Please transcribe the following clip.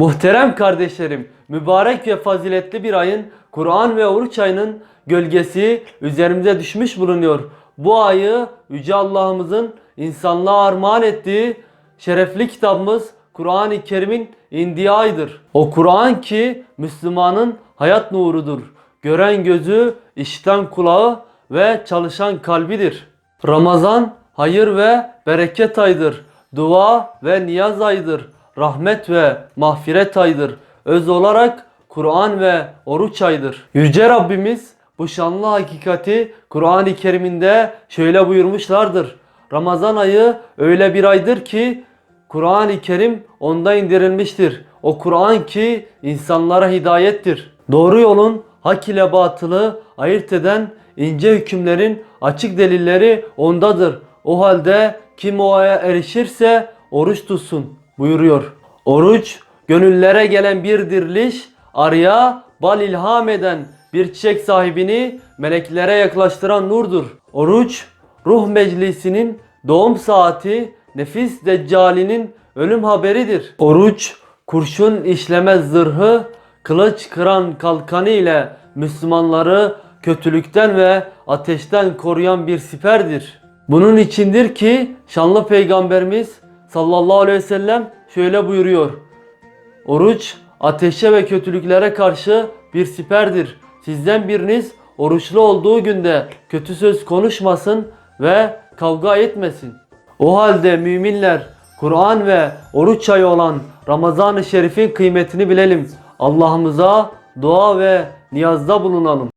Muhterem kardeşlerim, mübarek ve faziletli bir ayın Kur'an ve oruç ayının gölgesi üzerimize düşmüş bulunuyor. Bu ayı Yüce Allah'ımızın insanlığa armağan ettiği şerefli kitabımız Kur'an-ı Kerim'in indiği aydır. O Kur'an ki Müslümanın hayat nurudur. Gören gözü, işiten kulağı ve çalışan kalbidir. Ramazan hayır ve bereket aydır. Dua ve niyaz aydır. Rahmet ve mağfiret aydır. Öz olarak Kur'an ve oruç aydır. Yüce Rabbimiz bu şanlı hakikati Kur'an-ı Kerim'inde şöyle buyurmuşlardır. Ramazan ayı öyle bir aydır ki Kur'an-ı Kerim onda indirilmiştir. O Kur'an ki insanlara hidayettir. Doğru yolun hak ile batılı ayırt eden ince hükümlerin açık delilleri ondadır. O halde kim o erişirse oruç tutsun buyuruyor. Oruç gönüllere gelen bir diriliş, arıya bal ilham eden bir çiçek sahibini meleklere yaklaştıran nurdur. Oruç ruh meclisinin doğum saati, nefis deccalinin ölüm haberidir. Oruç kurşun işlemez zırhı, kılıç kıran kalkanı ile Müslümanları kötülükten ve ateşten koruyan bir siperdir. Bunun içindir ki şanlı peygamberimiz sallallahu aleyhi ve sellem şöyle buyuruyor. Oruç ateşe ve kötülüklere karşı bir siperdir. Sizden biriniz oruçlu olduğu günde kötü söz konuşmasın ve kavga etmesin. O halde müminler Kur'an ve oruç ayı olan Ramazan-ı Şerif'in kıymetini bilelim. Allah'ımıza dua ve niyazda bulunalım.